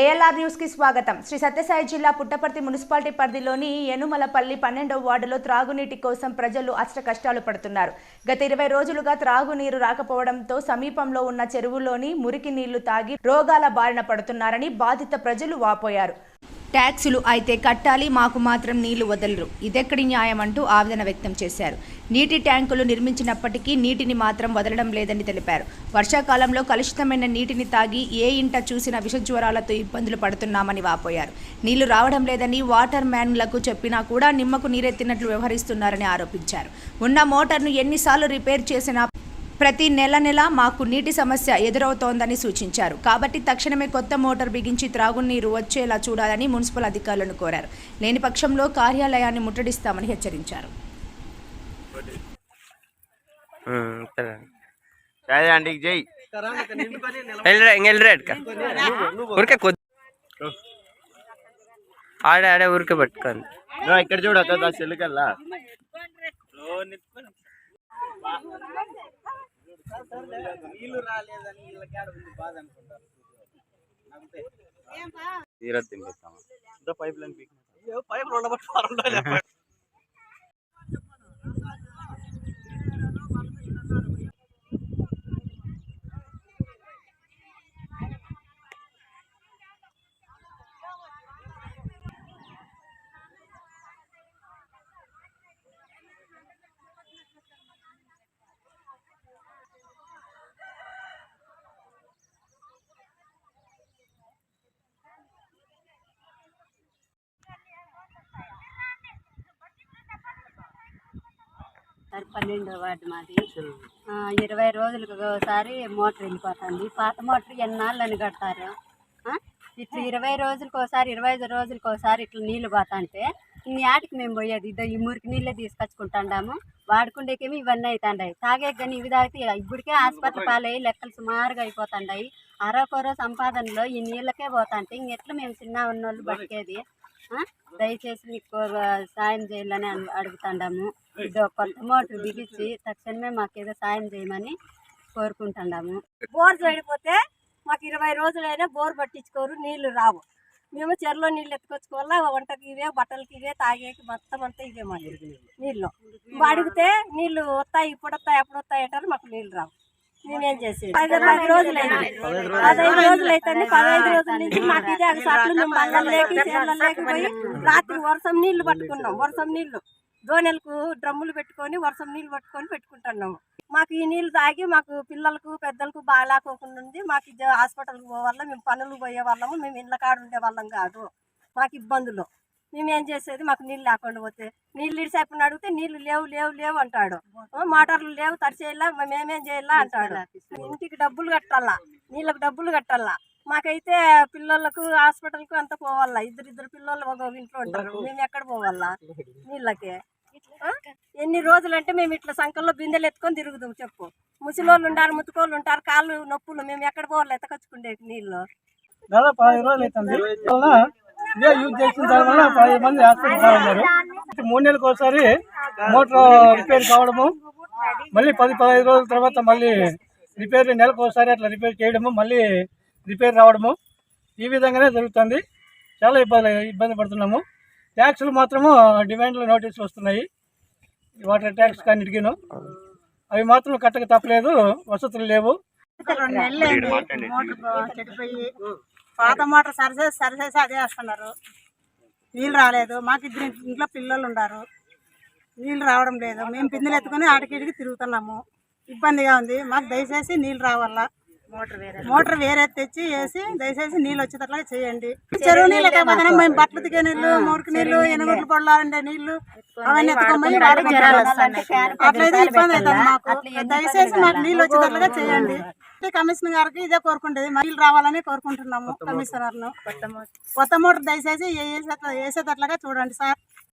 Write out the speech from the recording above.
ALR న్యూస్కి స్వాగతం. శ్రీ సత్యసాయి జిల్లా పుట్టపర్తి మున్సిపాలిటీ పరిధిలోని యనుమలపల్లి పన్నెండవ వార్డులో త్రాగునీటి కోసం ప్రజలు అష్ట కష్టాలు పడుతున్నారు. గత ఇరవై రోజులుగా త్రాగునీరు రాకపోవడంతో సమీపంలో ఉన్న చెరువులోని మురికి నీళ్ళు తాగి రోగాల బారిన పడుతున్నారని బాధిత ప్రజలు వాపోయారు. ట్యాక్సులు అయితే కట్టాలి మాకు మాత్రం నీళ్ళు వదలరు. ఇదెక్కడి న్యాయం అంటూ ఆవేదన వ్యక్తం చేశారు. నీటి ట్యాంకులు నిర్మించినప్పటికీ నీటిని మాత్రం వదలడం లేదని తెలిపారు. వర్షాకాలంలో కలుషితమైన నీటిని తాగి ఏ ఇంట చూసిన విషజ్వరాలతో ఇబ్బందులు పడుతున్నామని వాపోయారు. నీళ్ళు రావడం లేదని వాటర్ మ్యాన్లకు చెప్పినా కూడా నిమ్మకు నీరెత్తినట్లు వ్యవహరిస్తున్నారని ఆరోపించారు. ఉన్న మోటార్ను ఎన్నిసార్లు రిపేర్ చేసినా ప్రతి నెల నెల మాకు నీటి సమస్య ఎదురవుతోందని సూచించారు. కాబట్టి తక్షణమే కొత్త మోటార్ బిగించి త్రాగునీరు వచ్చేలా చూడాలని మున్సిపల్ అధికారులను కోరారు. లేని పక్షంలో కార్యాలయాన్ని ముట్టడిస్తామని హెచ్చరించారు. జై. వెళ్ళరా ఇంక వెళ్ళరా ఎట్క ఊరికే కొద్ది ఆడే ఆడే ఊరికే పట్టుకోండి. నువ్వు ఇక్కడ చూడక దా చెల్లికల్లా తీరత్ తింపిస్తామా పైప్ లైన్ సార్ పన్నెండో వార్డు మాది. ఇరవై రోజులకు ఒకసారి మోటార్ వెళ్ళిపోతుంది. పాత మోటార్ ఎన్నాళ్ళు అని కడతారు? ఇట్లా ఇరవై రోజులకు ఒకసారి ఇరవై ఐదు రోజులకు ఒకసారి ఇట్లా నీళ్ళు పోతాంటే ఆటికి మేము పోయేది ఇదో ఈ మురికి నీళ్ళే తీసుకొచ్చుకుంటాండాము. వాడుకుండేకేమి ఇవన్నీ అవుతాండాయి తాగే కానీ ఇవి తాగితే ఇప్పటికే ఆసుపత్రి పాలయ్యి లెక్కలు సుమారుగా అయిపోతాండాయి. అరకొర సంపాదనలో ఈ నీళ్ళకే పోతాంటే ఇంకెట్లా మేము చిన్న ఉన్నోళ్ళు బతికేది? దయచేసి మీకు సాయం చేయాలని అడుగుతాండాము. ఇదో కొత్త మోటార్ బిగించి తక్షణమే మాకు ఏదో సాయం చేయమని కోరుకుంటున్నాము బోర్ చెడిపోతే మాకు ఇరవై రోజులైనా బోర్ పట్టించుకోరు నీళ్ళు రావు. మేము చెరువులో నీళ్ళు ఎత్తుకొచ్చుకోవాలా వంటకి ఇవే బట్టలకి ఇవే తాగేకి మొత్తం అంతా ఇవే మాకు నీళ్ళు. అడిగితే నీళ్ళు వస్తాయి ఇప్పుడు వస్తాయి ఎప్పుడు వస్తాయి అంటారు మాకు నీళ్ళు రావు. చేసేది? పది రోజులు అయింది పదహైదు రోజులు అయితే పదహైదు రోజుల నుంచి మాకు ఇదే సాట్లు మేము బల్లలేకి చేళ్ళలేకి పోయి రాత్రి వర్షం నీళ్ళు పట్టుకున్నాం. వర్షం నీళ్ళు. దోణెలకు డ్రమ్ములు పెట్టుకొని వర్షం నీళ్ళు పట్టుకొని పెట్టుకుంటున్నాము. మాకు ఈ నీళ్ళు తాగి మాకు పిల్లలకు పెద్దలకు బాగాలేకోకుండా ఉంది. మాకు ఇది హాస్పిటల్కి పోవాలా. మేము పనులు పోయే వాళ్ళము. మేము ఇళ్ళ కాడ ఉండే వాళ్ళం కాదు. మాకు ఇబ్బందులు. మేము ఏం చేసేది? మాకు నీళ్ళు లేకుండా పోతే. నీళ్ళు ఇడిసేపని అడిగితే నీళ్ళు లేవు లేవు లేవు అంటాడు. ఆ, మోటార్లు లేవు తరిచేయాలా మేమేం చేయాలా అంటాడు. ఇంటికి డబ్బులు కట్టాలా? నీళ్ళకి డబ్బులు కట్టాలా? మాకైతే పిల్లలకు హాస్పిటల్కి అంతా పోవాలా? ఇద్దరు ఇద్దరు పిల్లలు ఒక ఇంట్లో ఉంటారు. మేము ఎక్కడ పోవాలా? నీళ్ళకి? ఎన్ని రోజులు అంటే మేము ఇట్లా సంకల్లో బిందెలు ఎత్తుకొని తిరుగుదాం చెప్పు. ముసలోళ్ళు ఉంటారు ముతుకోళ్ళు ఉంటారు కాళ్ళు నొప్పులు. మేము ఎక్కడ పోవాలి? ఎత్తకొచ్చుకుండే నీళ్ళు. ఇదే యూజ్ చేసిన దానివల్ల పది మంది హాస్పిటల్ ఉన్నారు. మూడు నెలలకు ఒకసారి మోటార్ రిపేర్ కావడము మళ్ళీ పది పదహైదు రోజుల తర్వాత మళ్ళీ రిపేర్ నెలకు ఒకసారి అట్లా రిపేర్ చేయడము మళ్ళీ రిపేర్ రావడము. ఈ విధంగానే జరుగుతుంది. చాలా ఇబ్బంది ఇబ్బంది పడుతున్నాము. ట్యాక్స్లు మాత్రము డిమాండ్లు నోటీసులు వస్తున్నాయి. వాటర్ ట్యాక్స్ కానీ ఇడిగిను అవి మాత్రం కట్టక తప్పలేదు. వసతులు లేవు. మోటార్ పాత మోటార్ సరిచేసి సరిచేసి అదే వేస్తున్నారు. నీళ్ళు రాలేదు. మాకు ఇద్దరు ఇంట్లో పిల్లలు ఉన్నారు నీళ్ళు రావడం లేదు. మేము బిందెలు ఎత్తుకొని ఆడికిడికి తిరుగుతున్నాము. ఇబ్బందిగా ఉంది. మాకు దయచేసి నీళ్ళు రావాలా? మోటార్ వేరే తెచ్చి వేసి దయచేసి నీళ్ళు వచ్చేటట్లా చేయండి. చెరువు నీళ్ళు కాకపోతే మేము బట్టలు దిగే నీళ్ళు మురికి నీళ్ళు ఎనుగుట్లు పడాలంటే నీళ్ళు అవన్నీ ఎత్తుకోమని అట్లయితే ఇబ్బంది అవుతుంది మాకు. దయచేసి మాకు నీళ్ళు వచ్చేటట్లుగా చేయండి. కమిషనర్ గారికి ఇదే కోరుకుంటేది. నీళ్ళు రావాలని కోరుకుంటున్నాము కమిషనర్ను కొత్త మోటార్. దయచేసి వేసేట- వేసేటట్లుగా చూడండి సార్.